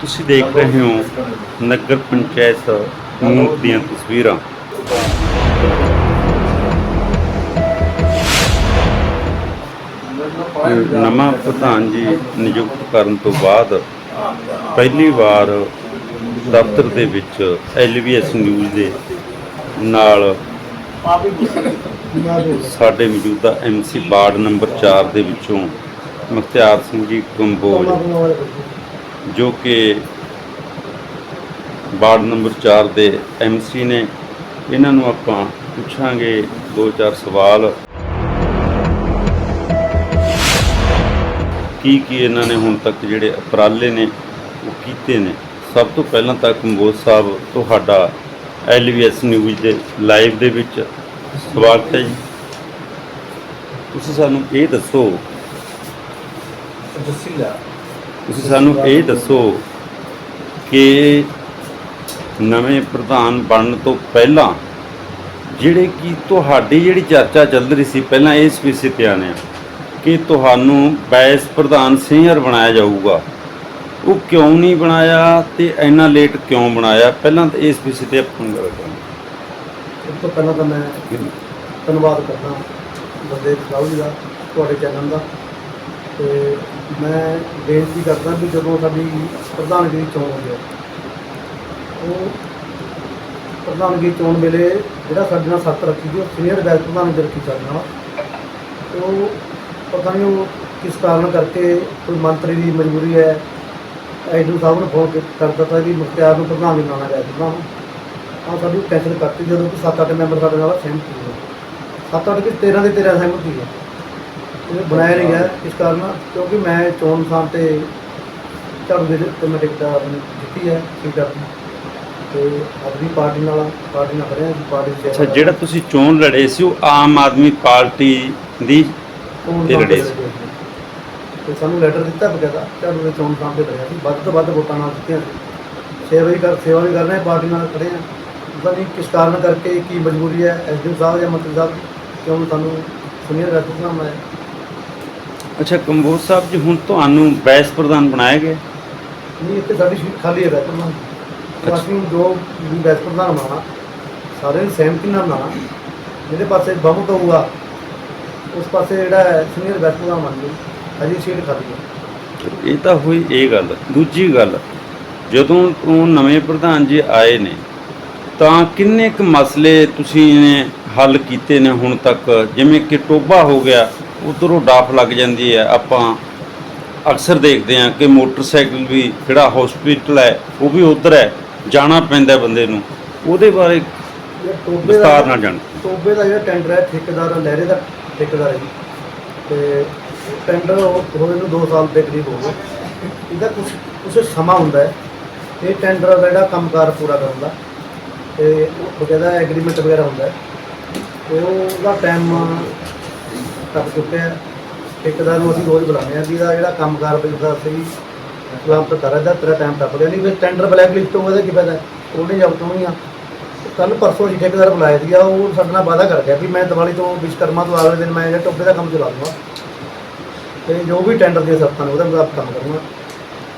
ਤੁਸੀਂ ਦੇਖ ਰਹੇ ਹੋ ਨਗਰ ਪੰਚਾਇਤ ਮੂੰਹ ਦੀਆਂ ਤਸਵੀਰਾਂ। ਨਵਾਂ ਪ੍ਰਧਾਨ ਜੀ ਨਿਯੁਕਤ ਕਰਨ ਤੋਂ ਬਾਅਦ ਪਹਿਲੀ ਵਾਰ ਦਫ਼ਤਰ ਦੇ ਵਿੱਚ ਐਲਵੀਐਸ ਨਿਊਜ਼ ਦੇ ਨਾਲ ਸਾਡੇ ਮੌਜੂਦਾ ਐਮਸੀ ਵਾਰਡ ਨੰਬਰ 4 ਦੇ ਵਿੱਚੋਂ ਮੁਖਤਿਆਰ ਸਿੰਘ ਜੀ ਕੰਬੋਜ ਜੋ ਕਿ ਵਾਰਡ ਨੰਬਰ 4 ਦੇ ਐਮਸੀ ਨੇ, ਇਹਨਾਂ ਨੂੰ ਆਪਾਂ ਪੁੱਛਾਂਗੇ ਦੋ ਚਾਰ ਸਵਾਲ। ਕੀ ਕੀ ਇਹਨਾਂ ਨੇ ਹੁਣ ਤੱਕ ਜਿਹੜੇ ਉਪਰਾਲੇ ਨੇ, ਉਹ ਕੀਤੇ ਨੇ? ਸਭ ਤੋਂ ਪਹਿਲਾਂ ਤਾਂ ਕੰਬੋਜ ਸਾਹਿਬ, ਤੁਹਾਡਾ ਐਲਵੀਐਸ ਨਿਊਜ਼ ਦੇ ਲਾਈਵ ਦੇ ਵਿੱਚ ਸਵਾਗਤ ਹੈ ਜੀ। ਤੁਸੀਂ ਸਾਨੂੰ ਇਹ ਦੱਸੋ। ਤੁਸੀਂ ਸਾਨੂੰ ਇਹ ਦੱਸੋ ਕਿ ਨਵੇਂ ਪ੍ਰਧਾਨ ਬਣਨ ਤੋਂ ਪਹਿਲਾਂ ਜਿਹੜੇ ਕਿ ਤੁਹਾਡੀ ਜਿਹੜੀ ਚਰਚਾ ਚੱਲ ਰਹੀ ਸੀ ਪਹਿਲਾਂ ਇਸ ਵਿਸ਼ੇ ਤੇ ਆਨੇ ਕਿ ਤੁਹਾਨੂੰ ਵਾਈਸ ਪ੍ਰਧਾਨ ਸੀਨੀਅਰ ਬਣਾਇਆ ਜਾਊਗਾ। ਉਹ ਕਿਉਂ ਨਹੀਂ ਬਣਾਇਆ ਤੇ ਇੰਨਾ ਲੇਟ ਕਿਉਂ ਬਣਾਇਆ? ਪਹਿਲਾਂ ਤਾਂ ਇਸ ਵਿਸ਼ੇ ਤੇ ਆਪਾਂ ਗੱਲ ਕਰਾਂਗੇ ਸਭ ਤੋਂ ਪਹਿਲਾਂ ਤਾਂ ਮੈਂ ਧੰਨਵਾਦ ਕਰਦਾ ਬੰਦੇ ਸਾਹਿਬ ਜੀ ਦਾ ਤੁਹਾਡੇ ਚੈਨਲ ਦਾ। ਤੇ ਮੈਂ ਬੇਨਤੀ ਕਰਦਾ ਵੀ ਜਦੋਂ ਸਾਡੀ ਪ੍ਰਧਾਨਗੀ ਦੀ ਚੋਣ ਹੁੰਦੀ ਹੈ, ਉਹ ਪ੍ਰਧਾਨਗੀ ਚੋਣ ਵੇਲੇ ਜਿਹੜਾ ਸਾਡੇ ਨਾਲ ਸੱਤ ਰੱਖੀ ਸੀ ਉਹ ਸੀਨੀਅਰ ਵੈਸ ਪ੍ਰਧਾਨਗੀ ਰੱਖੀ ਸਾਡੇ ਨਾਲ। ਉਹ ਪਤਾ ਨਹੀਂ ਉਹ ਕਿਸ ਕਾਰਨ ਕਰਕੇ ਕੋਈ ਮੰਤਰੀ ਦੀ ਮਜਬੂਰੀ ਹੈ ਐਡੂ ਸਾਹਿਬ ਨੂੰ ਫੋਨ ਕਰ ਦਿੱਤਾ ਕਿ ਮੁਖਤਿਆਰ ਨੂੰ ਪ੍ਰਧਾਨ ਬਣਾਉਣਾ ਗਿਆ ਪ੍ਰਧਾਨ ਆ ਸਾਡੀ ਕੈਂਸਲ ਕਰਤੀ ਜਦੋਂ ਕਿ 7-8 ਮੈਂਬਰ ਸਾਡੇ ਨਾਲ ਸਹਿਮਤ ਹੋ ਗਏ 7-8 ਕਿ 13 ਦੇ 13 ਸਹਿਮਤ ਹੋ। ਗਏ ਬਣਾਇਆ ਨਹੀਂ ਗਿਆ ਇਸ ਕਾਰਨ ਕਿਉਂਕਿ ਮੈਂ ਚੋਣ ਨਿਸ਼ਾਨ ਤੇ ਝਾੜੂ ਦੇ ਤੇ ਮੈਂ ਟਿਕਟ ਆਪਣੀ ਜਿੱਤੀ ਹੈ ਸੀਟ ਆਪਣੀ। ਤੇ ਆਪਣੀ ਪਾਰਟੀ ਨਾਲ ਪਾਰਟੀ ਨਾਲ ਖੜਿਆ ਪਾਰਟੀ ਦੀ ਅੱਛਾ ਜਿਹੜਾ ਤੁਸੀਂ ਚੋਣ ਲੜੇ ਸੀ ਉਹ ਆਮ ਆਦਮੀ ਪਾਰਟੀ ਦੀ ਤੇ ਲੜੇ ਸੀ। ਤੇ ਸਾਨੂੰ ਲੈਟਰ ਦਿੱਤਾ ਬਕਾਇਦਾ ਝਾੜੂ ਦੇ ਚੋਣ ਨਿਸ਼ਾਨ ਤੇ ਲੜਿਆ ਸੀ। ਵੱਧ ਤੋਂ ਵੱਧ ਵੋਟਾਂ ਨਾਲ ਜਿੱਤਿਆ ਸੀ। ਸੇਵਾ ਵੀ ਕਰ ਸੇਵਾ ਵੀ ਕਰ ਰਹੇ ਪਾਰਟੀ ਨਾਲ ਖੜੇ ਹਾਂ। ਪਤਾ ਨਹੀਂ ਕਿਸ ਕਾਰਨ ਕਰਕੇ ਕੀ ਮਜਬੂਰੀ ਹੈ ਐਸਡੀਓ ਸਾਹਿਬ ਜਾਂ ਮੰਤਰੀ ਸਾਹਿਬ ਕਿਉਂ ਸਾਨੂੰ ਸੀਨੀਅਰ ਰੈਸਪੋਂਸਾਂ ਬਣਾਇਆ ਅੱਛਾ ਕੰਬੋਜ ਸਾਹਿਬ ਜੀ ਹੁਣ ਤੁਹਾਨੂੰ ਵਾਈਸ ਪ੍ਰਧਾਨ ਬਣਾਇਆ ਗਿਆ ਨਹੀਂ ਇੱਥੇ ਸਾਡੀ ਸੀਟ ਖਾਲੀ ਹੈ ਵੈਸ ਪ੍ਰਧਾਨ। ਤੇ ਅਸੀਂ ਜੋ ਵੀ ਵੈਸ ਪ੍ਰਧਾਨ ਬਣਾਉਣਾ ਸਾਰੇ ਦੀ ਸਹਿਮਤੀ ਨਾਲ ਬਣਾਉਣਾ ਜਿਹਦੇ ਪਾਸੇ ਬਹੁਮਤ ਹੋਊਗਾ ਉਸ ਪਾਸੇ ਜਿਹੜਾ ਹੈ ਸੀਨੀਅਰ ਵੈਸ ਪ੍ਰਧਾਨ ਬਣ ਜੂ ਅਜੀ ਸੀਟ ਖਾਲੀ ਹੈ। ਇਹ ਤਾਂ ਹੋਈ ਇਹ ਗੱਲ। ਦੂਜੀ ਗੱਲ ਜਦੋਂ ਤੋਂ ਨਵੇਂ ਪ੍ਰਧਾਨ ਜੀ ਆਏ ਨੇ ਤਾਂ ਕਿੰਨੇ ਕੁ ਮਸਲੇ ਤੁਸੀਂ ਨੇ ਹੱਲ ਕੀਤੇ ਨੇ ਹੁਣ ਤੱਕ? ਜਿਵੇਂ ਕਿ ਟੋਬਾ ਹੋ ਗਿਆ ਉਧਰੋਂ ਡਾਫ ਲੱਗ ਜਾਂਦੀ ਹੈ। ਆਪਾਂ ਅਕਸਰ ਦੇਖਦੇ ਹਾਂ ਕਿ ਮੋਟਰਸਾਈਕਲ ਵੀ ਜਿਹੜਾ ਹਸਪੀਟਲ ਹੈ, ਉਹ ਵੀ ਉਧਰ ਹੈ। ਜਾਣਾ ਪੈਂਦਾ ਬੰਦੇ ਨੂੰ। ਉਹਦੇ ਬਾਰੇ ਇਹ ਵਿਸਤਾਰ ਨਾਲ ਜਾਣ। ਟੋਬੇ ਦਾ ਜਿਹੜਾ ਟੈਂਡਰ ਹੈ, ਠੇਕੇਦਾਰ ਲਹਿਰੇ ਦਾ ਠੇਕੇਦਾਰ ਹੈ ਤੇ ਟੈਂਡਰ ਹੋਏ ਨੂੰ 2 ਸਾਲ ਦੇ ਕਰੀਬ ਹੋ ਗਏ ਇਹਦਾ ਕੁਝ ਕੁਝ ਸਮਾਂ ਹੁੰਦਾ ਹੈ। ਇਹ ਟੈਂਡਰ ਦਾ ਜਿਹੜਾ ਕੰਮਕਾਰ ਪੂਰਾ ਕਰਨ ਦਾ। ਤੇ ਉਹ ਬਕਾਇਦਾ ਐਗਰੀਮੈਂਟ ਵਗੈਰਾ ਹੁੰਦਾ ਹੈ। ਤੇ ਉਹਦਾ ਟਾਈਮ ਟੱਪ ਚੁੱਕਿਆ ਹੈ ਠੇਕੇਦਾਰ ਨੂੰ ਅਸੀਂ ਰੋਜ਼ ਬੁਲਾਉਂਦੇ ਹਾਂ ਵੀ ਇਹਦਾ ਜਿਹੜਾ ਕੰਮਕਾਰ ਦਾ ਸਹੀ ਸਲਾਮਤ ਕਰ ਰਿਹਾ ਤੇਰਾ ਟਾਈਮ ਟੱਪ ਗਿਆ। ਨਹੀਂ, ਫਿਰ ਟੈਂਡਰ ਬਲੈਕ ਲਿਸਟ ਹੋਵੇ ਤਾਂ ਕੀ ਫਾਇਦਾ? ਉਹ ਨਹੀਂ ਜਬਤ ਹੋਣਗੀਆਂ ਕੱਲ ਪਰਸੋਂ ਜੀ ਠੇਕੇਦਾਰ ਬੁਲਾਇਆ ਸੀਗਾ, ਉਹ ਸਾਡੇ ਨਾਲ ਵਾਅਦਾ ਕਰ ਗਿਆ ਵੀ ਮੈਂ ਦੀਵਾਲੀ ਤੋਂ ਵਿਸ਼ਕਰਮਾ ਤੋਂ ਅਗਲੇ ਦਿਨ ਮੈਂ ਜਿਹੜਾ ਟੋਪੇ ਦਾ ਕੰਮ ਚਲਾ ਦੂੰਗਾ। ਤੇ ਜੋ ਵੀ ਟੈਂਡਰ ਦੀਆਂ ਸ਼ਰਤਾਂ ਨੇ, ਉਹਦੇ ਮੁਤਾਬਕ ਕੰਮ ਕਰੂੰਗਾ।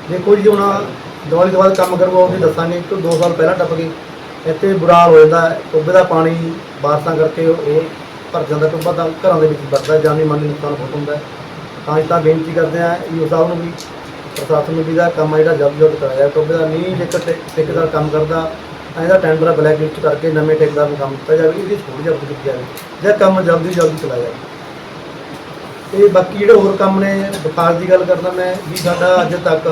ਦੇਖੋ ਜੀ, ਹੁਣ ਦੀਵਾਲੀ ਤੋਂ ਬਾਅਦ ਕੰਮ ਕਰੂਗਾ ਉਹ ਵੀ ਦੱਸਾਂਗੇ ਕਿ 2 ਸਾਲ ਪਹਿਲਾਂ ਟੱਪ ਗਏ ਇੱਥੇ ਬੁਰਾ ਹੋ ਜਾਂਦਾ ਹੈ। ਟੋਬੇ ਦਾ ਪਾਣੀ ਬਾਰਸਾਂ ਕਰਕੇ ਉਹ ਭਰ ਜਾਂਦਾ ਟੋਬਾ ਤਾਂ ਘਰਾਂ ਦੇ ਵਿੱਚ ਵਰਦਾ ਜਾਨੀ ਮਾਲੀ ਨੁਕਸਾਨ ਬਹੁਤ ਹੁੰਦਾ ਹੈ। ਤਾਂ ਇਸ ਤਾਂ ਬੇਨਤੀ ਕਰਦੇ ਆ ਈਓ ਸਾਹਿਬ ਨੂੰ ਵੀ ਪ੍ਰਸ਼ਾਸਨ ਨੂੰ ਵੀ ਦਾ ਕੰਮ ਆ ਜਿਹੜਾ ਜਲਦ ਜਲਦ ਕਰਾਇਆ ਟੋਬੇ ਦਾ ਨਹੀਂ ਜੇਕਰ ਠੇ- ਠੇਕੇਦਾਰ ਕੰਮ ਕਰਦਾ ਤਾਂ ਇਹਦਾ ਟੈਂਡਰ ਬਲੈਕ ਲਿਸਟ ਕਰਕੇ ਨਵੇਂ ਠੇਕੇਦਾਰ ਨੂੰ ਕੰਮ ਦਿੱਤਾ ਜਾਵੇ। ਇਹਦੀ ਛੋਟ ਜਲਦ ਕੀਤੀ ਜਾਵੇ ਜਾਂ ਕੰਮ ਜਲਦੀ ਜਲਦੀ ਚਲਾਇਆ ਜਾਵੇ। ਤੇ ਬਾਕੀ ਜਿਹੜੇ ਹੋਰ ਕੰਮ ਨੇ ਵਿਕਾਸ ਦੀ ਗੱਲ ਕਰਦਾ ਮੈਂ ਵੀ ਸਾਡਾ ਅੱਜ ਤੱਕ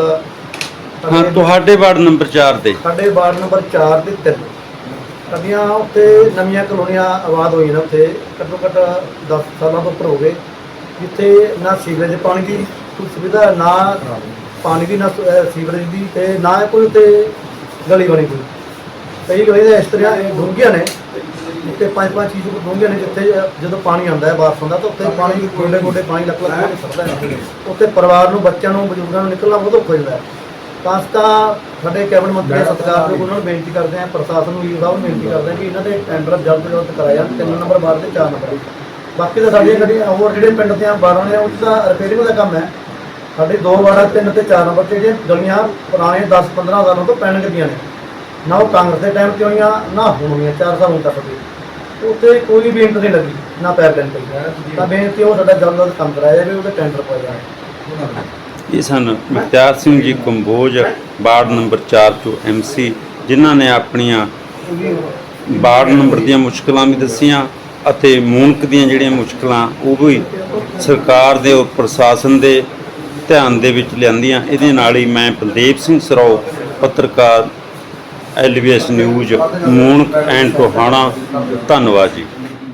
ਹਾਂ ਤੁਹਾਡੇ ਵਾਰਡ ਨੰਬਰ 4 ਤੇ। ਸਾਡੇ ਵਾਰਡ ਨੰਬਰ 4 ਤੇ 3 ਸਾਡੀਆਂ ਉੱਥੇ ਨਵੀਆਂ ਕਲੋਨੀਆਂ ਆਬਾਦ ਹੋਈਆਂ ਨੇ ਉੱਥੇ, ਘੱਟੋ ਘੱਟ 10 ਸਾਲਾਂ ਤੋਂ ਉੱਪਰ ਹੋ ਗਏ, ਜਿੱਥੇ ਨਾ ਸੀਵਰੇਜ ਪਾਣੀ ਦੀ ਕੋਈ ਸੁਵਿਧਾ, ਨਾ ਪਾਣੀ ਦੀ, ਨਾ ਸੀਵਰੇਜ ਦੀ ਤੇ ਨਾ ਕੋਈ ਉੱਥੇ ਗਲੀ ਬਣੀ ਕੋਈ ਕਈ ਗਲੀ ਦੇ ਇਸ ਤਰ੍ਹਾਂ ਡੂੰਘੀਆਂ ਨੇ, ਉੱਤੇ ਪੰਜ ਪੰਜ ਚੀਜ਼ ਡੂੰਘੀਆਂ ਨੇ, ਜਿੱਥੇ, ਜਦੋਂ ਪਾਣੀ ਆਉਂਦਾ ਹੈ ਬਾਰਿਸ਼ ਦਾ ਤਾਂ ਉੱਥੇ ਪਾਣੀ ਗੋਡੇ ਗੋਡੇ ਪਾਣੀ ਲੱਗ ਲੱਗ ਕੇ ਸਰਦਾ ਹੈ। ਉੱਥੇ ਪਰਿਵਾਰ ਨੂੰ, ਬੱਚਿਆਂ ਨੂੰ, ਬਜ਼ੁਰਗਾਂ ਨੂੰ ਨਿਕਲਣਾ ਬਹੁਤ ਔਖਾ ਹੋ ਹੈ। ਤਾਂ ਅਸੀਂ ਤਾਂ ਸਾਡੇ ਕੈਬਨਿਟ ਮੰਤਰੀ ਦਾ ਸਤਿਕਾਰ ਦੇ ਉਹਨਾਂ ਨੂੰ ਬੇਨਤੀ ਕਰਦੇ ਹਾਂ ਪ੍ਰਸ਼ਾਸਨ ਨੂੰ ਵੀ ਸਾਹਿਬ ਬੇਨਤੀ ਕਰਦੇ ਹਾਂ ਕਿ ਇਹਨਾਂ ਦੇ ਟੈਂਡਰ ਜਲਦ ਤੋਂ ਜਲਦ ਕਰਾਇਆ ਤਿੰਨ ਨੰਬਰ ਵਾਰਡ ਤੇ ਚਾਰ ਨੰਬਰ ਬਾਕੀ ਤਾਂ ਸਾਡੀਆਂ ਗੱਡੀਆਂ ਹੋਰ ਜਿਹੜੇ ਪਿੰਡ ਦੀਆਂ ਬਾਰਾਂ ਨੇ ਉਹ ਤਾਂ ਰਿਪੇਅਰਿੰਗ ਦਾ ਕੰਮ ਹੈ। ਸਾਡੇ ਦੋ ਵਾੜਾ ਤਿੰਨ ਤੇ ਚਾਰ ਨੰਬਰ 'ਚ ਜਿਹੜੀਆਂ ਗਲੀਆਂ ਪੁਰਾਣੇ 10 15 ਸਾਲਾਂ ਤੋਂ ਪੈਣ ਦੀਆਂ ਨੇ। ਨਾ ਉਹ ਕਾਂਗਰਸ ਦੇ ਟਾਈਮ ਤੇ ਹੋਈਆਂ ਨਾ ਹੁਣ ਹੋਈਆਂ 4 ਸਾਲ ਹੁਣ ਤੱਕ ਦੀ ਉੱਥੇ ਕੋਈ ਵੀ ਇੰਟ ਨਹੀਂ ਲੱਗੀ ਨਾ ਪੈਪਲਾਈਨ ਪਈ ਤਾਂ। ਬੇਨਤੀ ਉਹ ਸਾਡਾ ਜਲਦ ਤੋਂ ਜਲਦ ਕੰਮ ਕਰਾਇਆ ਜਾਵੇ ਉਹਦੇ ਟੈਂਡਰ ਪਾਇਆ ਜਾਵੇ ਇਹ ਸਨ ਮੁਖਤਿਆਰ ਸਿੰਘ ਜੀ ਕੰਬੋਜ, ਵਾਰਡ ਨੰਬਰ 4 ਤੋਂ ਐਮਸੀ ਜਿਨ੍ਹਾਂ ਨੇ ਆਪਣੀਆਂ ਵਾਰਡ ਨੰਬਰ ਦੀਆਂ ਮੁਸ਼ਕਲਾਂ ਵੀ ਦੱਸੀਆਂ ਅਤੇ ਮੂਨਕ ਦੀਆਂ ਜਿਹੜੀਆਂ ਮੁਸ਼ਕਲਾਂ, ਉਹ ਵੀ ਸਰਕਾਰ ਦੇ ਔਰ ਪ੍ਰਸ਼ਾਸਨ ਦੇ ਧਿਆਨ ਦੇ ਵਿੱਚ ਲਿਆਂਦੀਆਂ। ਇਹਦੇ ਨਾਲ ਹੀ ਮੈਂ ਬਲਦੇਵ ਸਿੰਘ ਸਰੋ, ਪੱਤਰਕਾਰ LBS news Moonak and Tohana ਧੰਨਵਾਦ ਜੀ।